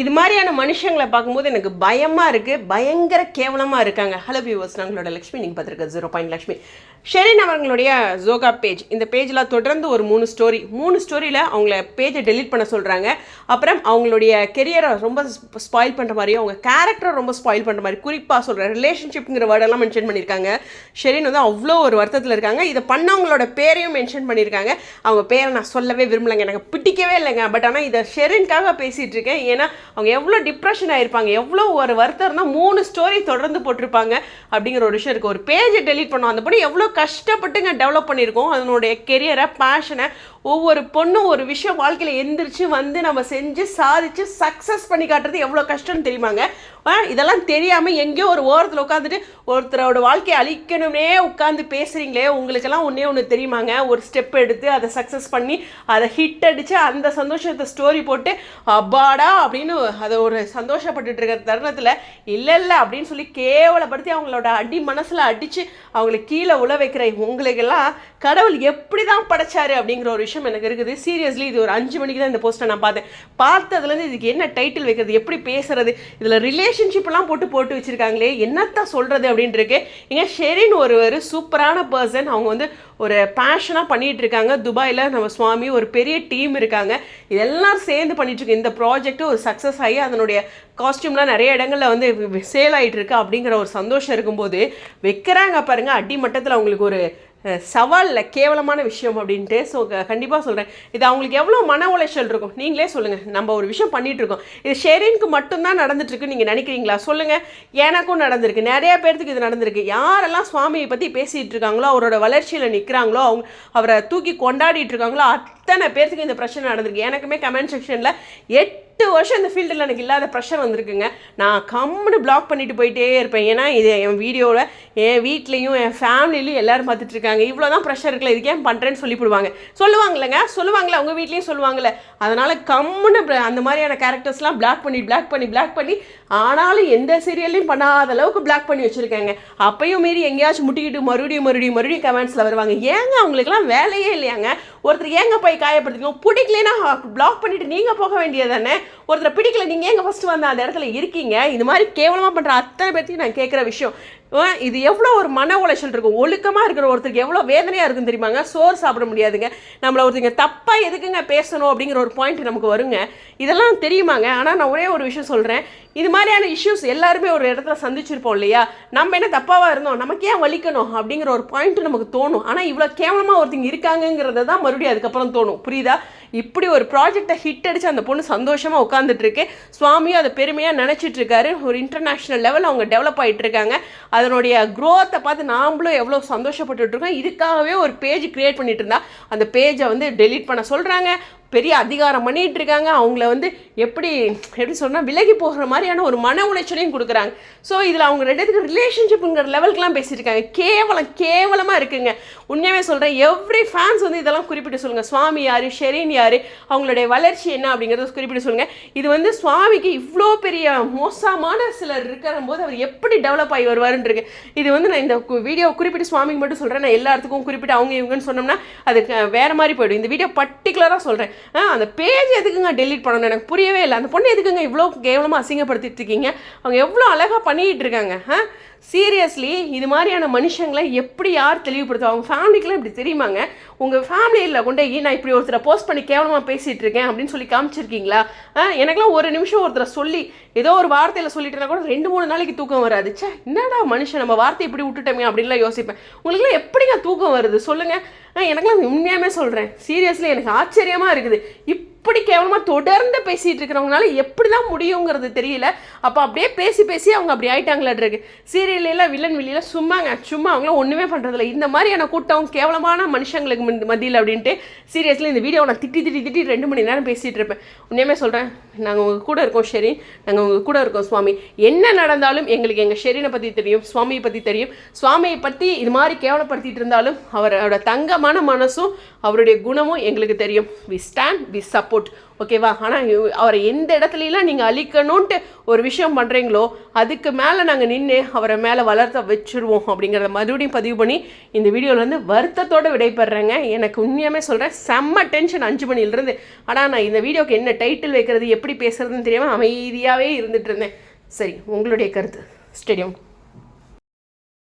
இது மாதிரியான மனுஷங்களை பார்க்கும்போது எனக்கு பயமாக இருக்குது பயங்கர கேவலமாக இருக்காங்க. ஹலோ வியூவர்ஸ் நாங்களோட லக்ஷ்மி. நீங்கள் பார்த்துருக்க ஜீரோ பாயிண்ட் லக்ஷ்மி. ஷெரின் அவர்களுடைய ஜோகா பேஜ். இந்த பேஜில் தொடர்ந்து ஒரு மூணு ஸ்டோரி மூணு ஸ்டோரியில் அவங்கள பேஜை டெலீட் பண்ண சொல்கிறாங்க அப்புறம் அவங்களுடைய கெரியரை ரொம்ப ஸ்பாயில் பண்ணுற மாதிரி அவங்க கேரக்டரை ரொம்ப ஸ்பாயில் பண்ணுற மாதிரி குறிப்பாக சொல்கிறேன் ரிலேஷன்ஷிப்ங்கிற வேர்டெல்லாம் மென்ஷன் பண்ணியிருக்காங்க. ஷெரின் வந்து அவ்வளோ ஒரு வருத்தத்தில் இருக்காங்க. இதை பண்ணவங்களோட பேரையும் மென்ஷன் பண்ணியிருக்காங்க. அவங்க பேரை நான் சொல்லவே விரும்பலைங்க. எனக்கு பிடிக்கவே இல்லைங்க. பட் ஆனால் இதை ஷெரின்காக பேசிகிட்டு இருக்கேன். ஏன்னா அவங்க எவ்வளோ டிப்ரெஷன் ஆகிருப்பாங்க எவ்வளோ ஒரு வருத்தம் இருந்தால் மூணு ஸ்டோரி தொடர்ந்து போட்டிருப்பாங்க. அப்படிங்கிற ஒரு விஷயம் இருக்குது ஒரு பேஜை டெலீட் பண்ணோம் அந்த படி எவ்வளோ கஷ்டப்பட்டுங்க டெவலப் பண்ணியிருக்கோம். அதனுடைய கெரியரை பேஷனை ஒவ்வொரு பொண்ணும் ஒரு விஷயம் வாழ்க்கையில் எந்திரிச்சு வந்து நம்ம செஞ்சு சாதிச்சு சக்ஸஸ் பண்ணி காட்டுறது எவ்வளோ கஷ்டம்னு தெரியுமாங்க? ஆ, இதெல்லாம் தெரியாமல் எங்கேயோ ஒரு ஓரத்தில் உட்காந்துட்டு ஒருத்தரோட வாழ்க்கையை அழிக்கணும்னே உட்காந்து பேசுகிறீங்களே உங்களுக்கெல்லாம் ஒன்றே ஒன்று தெரியுமாங்க? ஒரு ஸ்டெப் எடுத்து அதை சக்ஸஸ் பண்ணி அதை ஹிட் அடித்து அந்த சந்தோஷத்தை ஸ்டோரி போட்டு அப்பாடா அப்படின்னு அதை ஒரு சந்தோஷப்பட்டுட்டு இருக்கிற தருணத்தில் இல்லை இல்லை அப்படின்னு சொல்லி கேவலப்படுத்தி அவங்களோட அடி மனசில் அடித்து அவங்களை கீழே உழ வைக்கிற உங்களுக்கெல்லாம் கடவுள் எப்படி தான் படைச்சாரு அப்படிங்கிற ஒரு விஷயம் எனக்கு இருக்குது. சீரியஸ்லி இது ஒரு அஞ்சு மணிக்கு தான் இந்த போஸ்ட்டை நான் பார்த்தேன். பார்த்ததுலேருந்து இதுக்கு என்ன டைட்டில் வைக்கிறது எப்படி பேசுறது இதில் ரிலேஷன்ஷிப்லாம் போட்டு போட்டு வச்சுருக்காங்களே என்னத்தான் சொல்கிறது அப்படின்ட்டு இருக்கு இங்கே ஷெரின் ஒருவர் சூப்பரான பர்சன் அவங்க வந்து ஒரு பேஷனாக பண்ணிகிட்டு இருக்காங்க. துபாயில் நம்ம சுவாமி ஒரு பெரிய டீம் இருக்காங்க. இதெல்லாம் சேர்ந்து பண்ணிட்டு இந்த ப்ராஜெக்ட்டு ஒரு சக்ஸஸ் ஆகி அதனுடைய காஸ்டியூம்லாம் நிறைய இடங்களில் வந்து சேல் ஆகிட்டுருக்கு அப்படிங்கிற ஒரு சந்தோஷம் இருக்கும்போது வைக்கிறாங்க பாருங்கள் அடி மட்டத்தில் அவங்களுக்கு ஒரு சவாலில் கேவலமான விஷயம் அப்படின்ட்டு ஸோ கண்டிப்பாக சொல்கிறேன் இது அவங்களுக்கு எவ்வளோ மன உளைச்சல் இருக்கும்? நீங்களே சொல்லுங்கள் நம்ம ஒரு விஷயம் பண்ணிகிட்ருக்கோம் இருக்கோம். இது ஷெரீனுக்கு மட்டும்தான் நடந்துட்டுருக்கு நீங்கள் நினைக்கிறீங்களா? சொல்லுங்கள் எனக்கும் நடந்திருக்கு. நிறைய பேர்த்துக்கு இது நடந்திருக்கு. யாரெல்லாம் சுவாமியை பற்றி பேசிகிட்டு இருக்காங்களோ அவரோட வளர்ச்சியில் நிற்கிறாங்களோ அவங்க அவரை தூக்கி கொண்டாடிட்டு இருக்காங்களோ அத்தனை பேர்த்துக்கு இந்த பிரச்சனை நடந்திருக்கு. எனக்குமே கமெண்ட் செக்ஷனில் எட்டு வருஷம் இந்த ஃபீல்டில் எனக்கு இல்லாத ப்ரெஷர் வந்திருக்குங்க. நான் கம்முன்னு பிளாக் பண்ணிட்டு போயிட்டே இருப்பேன். ஏன்னா இது என் வீடியோவில் என் வீட்லேயும் என் ஃபேமிலிலையும் எல்லோரும் பார்த்துட்டு இருக்காங்க. இவ்வளோ தான் ப்ரெஷர் இருக்குல்ல இதுக்கு ஏன் பண்ணுறேன்னு சொல்லிவிடுவாங்க சொல்லுவாங்களேங்க சொல்லுவாங்களே உங்கள் வீட்லேயும் சொல்லுவாங்கல்ல. அதனால் கம்முன்னு அந்த மாதிரியான கேரக்டர்ஸ்லாம் பிளாக் பண்ணி பிளாக் பண்ணி பிளாக் பண்ணி ஆனாலும் எந்த சீரியல்லையும் பண்ணாத அளவுக்கு பிளாக் பண்ணி வச்சுருக்காங்க. அப்பையும் மீறி எங்கேயாச்சும் முட்டிக்கிட்டு மறுபடியும் மறுபடியும் மறுபடியும் கமெண்ட்ஸில் வருவாங்க. ஏங்க அவங்களுக்குலாம் வேலையே இல்லையாங்க? ஒருத்தர் ஏங்க போய் காயப்படுத்திக்கோ பிடிக்கலன்னா பிளாக் பண்ணிட்டு நீங்கள் போக வேண்டியது தானே ஒருத்தரை பிடிக்கல நீங்கள் எங்கே ஃபஸ்ட்டு வந்து அந்த இடத்துல இருக்கீங்க? இது மாதிரி கேவலமாக பண்ணுற அத்தனை பேர்த்தையும் நான் கேட்குற விஷயம். இது எவ்வளோ ஒரு மன உளைச்சல் இருக்கும். ஒழுக்கமாக இருக்கிற ஒருத்தருக்கு எவ்வளோ வேதனையாக இருக்கும் தெரியுமாங்க? சோறு சாப்பிட முடியாதுங்க. நம்மளை ஒருத்தங்க தப்பாக எதுக்குங்க பேசணும் அப்படிங்கிற ஒரு பாயிண்ட் நமக்கு வருங்க. இதெல்லாம் தெரியுமாங்க? ஆனால் நான் ஒரே ஒரு விஷயம் சொல்கிறேன் இது மாதிரியான இஷ்யூஸ் எல்லாருமே ஒரு இடத்துல சந்திச்சிருப்போம் இல்லையா? நம்ம என்ன தப்பாவாக இருந்தோம்? நமக்கு ஏன் வலிக்கணும்? அப்படிங்கிற ஒரு பாயிண்ட் நமக்கு தோணும். ஆனால் இவ்வளோ கேவலமாக ஒருத்தங்க இருக்காங்கங்கிறத தான் மறுபடியும் அதுக்கப்புறம் தோணும். புரியுதா? இப்படி ஒரு ப்ராஜெக்டை ஹிட் அடித்து அந்த பொண்ணு சந்தோஷமாக உட்காந்துட்டு இருக்கு. சுவாமியும் அதை பெருமையாக நினச்சிட்டு இருக்காரு. ஒரு இன்டர்நேஷ்னல் லெவல் அவங்க டெவலப் ஆகிட்டு இருக்காங்க. அதனுடைய க்ரோத்தை பார்த்து நாம்ளும் எவ்வளோ சந்தோஷப்பட்டுட்டு இருக்கோம். இதுக்காகவே ஒரு பேஜ் க்ரியேட் பண்ணிட்டு இருந்தா அந்த பேஜை வந்து டெலீட் பண்ண சொல்கிறாங்க பெரிய அதிகாரம் பண்ணிகிட்டு இருக்காங்க. அவங்கள வந்து எப்படி எப்படி சொன்னால் விலகி போகிற மாதிரியான ஒரு மன உளைச்சலையும் கொடுக்குறாங்க. ஸோ இதில் அவங்க ரெண்டுத்துக்கு ரிலேஷன்ஷிப்புங்கிற லெவலுக்குலாம் பேசியிருக்காங்க. கேவலம் கேவலமாக இருக்குங்க. உண்மையாகவே சொல்கிறேன் எவ்ரி ஃபேன்ஸ் வந்து இதெல்லாம் குறிப்பிட்டு சொல்லுங்கள் சுவாமி யார் ஷெரீன் யார் அவங்களுடைய வளர்ச்சி என்ன அப்படிங்கிறத குறிப்பிட்டு சொல்லுங்கள் இது வந்து சுவாமிக்கு இவ்வளோ பெரிய மோசமான சிலர் இருக்கிற போது அவர் எப்படி டெவலப் ஆகி வருவாருன்னு இருக்கு இது வந்து நான் இந்த வீடியோ குறிப்பிட்டு சுவாமிக்கு மட்டும் சொல்கிறேன் நான் எல்லாத்துக்கும் குறிப்பிட்டு அவங்க இவங்கன்னு சொன்னோம்னா அது வேறு மாதிரி போயிடும். இந்த வீடியோ பர்டிகுலராக சொல்கிறேன் அந்த பேஜ் எதுக்குங்க டெலீட் பண்ணணும் எனக்கு புரியவே இல்லை. அந்த பொண்ணு எதுக்குங்க இவ்வளோ கேவலமாக அசிங்கப்படுத்திட்டு இருக்கீங்க அவங்க எவ்வளோ அழகாக பண்ணிக்கிட்டு இருக்காங்க ஆ? சீரியஸ்லி இது மாதிரியான மனுஷங்களை எப்படி யார் தெளிவுபடுத்தும் அவங்க ஃபேமிலிக்கெல்லாம் இப்படி தெரியுமாங்க? உங்கள் ஃபேமிலியில் கொண்டு போய் நான் இப்படி ஒருத்தரை போஸ்ட் பண்ணி கேவலமாக பேசிகிட்டு இருக்கேன் அப்படின்னு சொல்லி காமிச்சிருக்கீங்களா? ஆ எனக்கெல்லாம் ஒரு நிமிஷம் ஒருத்தரை சொல்லி ஏதோ ஒரு வார்த்தையில் சொல்லிட்டேன்னா கூட ரெண்டு மூணு நாளைக்கு தூக்கம் வராது. சே என்னடா மனுஷன் நம்ம வார்த்தை இப்படி விட்டுட்டோமே அப்படின்லாம் யோசிப்பேன். உங்களுக்குலாம் எப்படிங்க தூக்கம் வருது? சொல்லுங்கள் எனக்கெல்லாம் உண்மையாமே சொல்கிறேன் சீரியஸ்லி எனக்கு ஆச்சரியமாக இருக்குது. இப்படி கேவலமாக தொடர்ந்து பேசிகிட்டு இருக்கிறவங்களால எப்படி தான் முடியுங்கிறது தெரியல. அப்போ அப்படியே பேசி பேசி அவங்க அப்படி ஆயிட்டாங்களாட்ருக்கு சீரியல்லாம் வில்லன் வெளியில் சும்மாங்க சும்மா அவங்களாம் ஒன்றுமே பண்ணுறதில்ல இந்த மாதிரியான கூட்டம் கேவலமான மனுஷங்களுக்கு மதியில் அப்படின்ட்டு சீரியஸ்லி இந்த வீடியோ நான் திட்டி திட்டி திட்டி ரெண்டு மணி நேரம் பேசிகிட்டு இருப்பேன். உண்மையுமே சொல்கிறேன் நாங்கள் உங்கள் கூட இருக்கோம் ஷெரி நாங்கள் உங்கள் கூட இருக்கோம் சுவாமி. என்ன நடந்தாலும் எங்களுக்கு எங்கள் ஷெரீனை பற்றி தெரியும் சுவாமியை பற்றி தெரியும். சுவாமியை பற்றி இது மாதிரி கேவலப்படுத்திட்டு இருந்தாலும் அவரோட தங்கமான மனசும் அவருடைய குணமும் எங்களுக்கு தெரியும். வி ஸ்டாண்ட் வி சப்போர்ட் ஓகேவா ஆனால் அவரை எந்த இடத்துலலாம் நீங்கள் அழிக்கணும்ன்ட்டு ஒரு விஷயம் பண்ணுறீங்களோ அதுக்கு மேலே நாங்கள் நின்று அவரை மேலே வளர்த்த வச்சுருவோம் அப்படிங்கிறத மறுபடியும் பதிவு பண்ணி இந்த வீடியோவில் வந்து வருத்தத்தோடு விடைபெறேங்க எனக்கு உண்மையாகவே சொல்கிறேன் செம்ம டென்ஷன் அஞ்சு மணிலிருந்து ஆனால் நான் இந்த வீடியோக்கு என்ன டைட்டில் வைக்கிறது எப்படி பேசுறதுன்னு தெரியாமல் அமைதியாகவே இருந்துகிட்டு இருந்தேன். சரி உங்களுடைய கருத்து. ஸ்டேடியம்